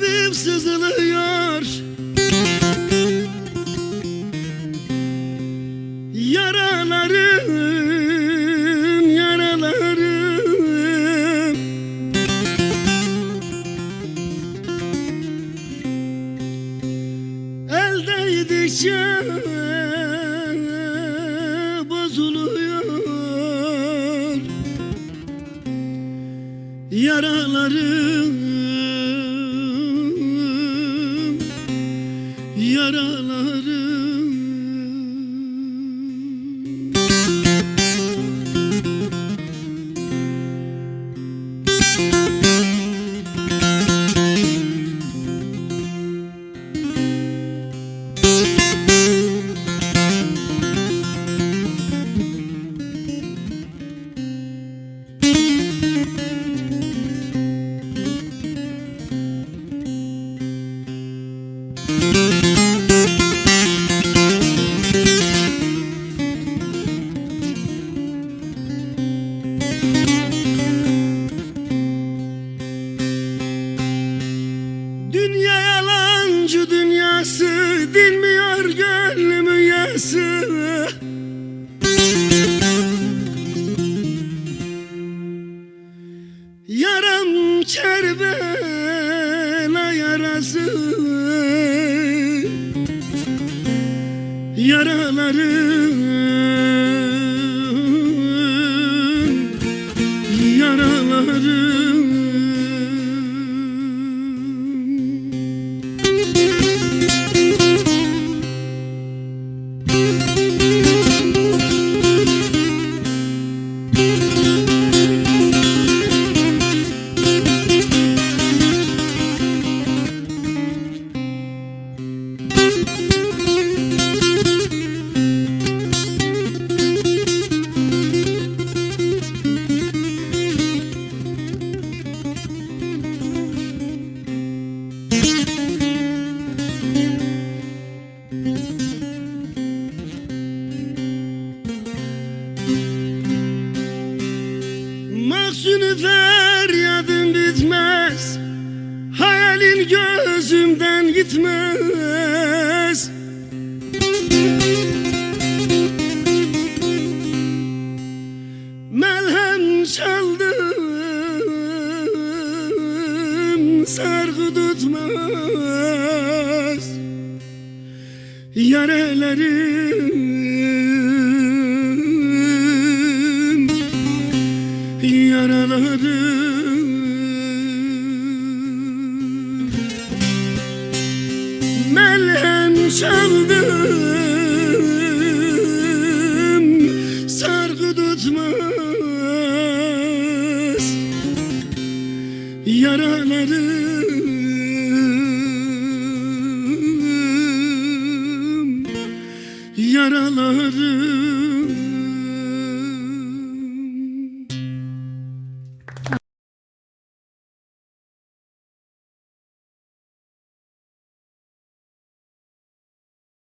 tabip sızılıyor. Yaralarım, yaralarım. El değdikçe bozuluyor. Yaralarım Dünya yalancı dünyası Dinmiyor gönlümün yası? Yaram Kerbela yarası Yaralarım Yaralarım Mahzunu feryadın bitmez Hayalin gözümden gitmez. Melhem çaldım Sargı tutmaz. Yarelerim Melhem çaldım Sargı tutmaz Yaralarım Yaralarım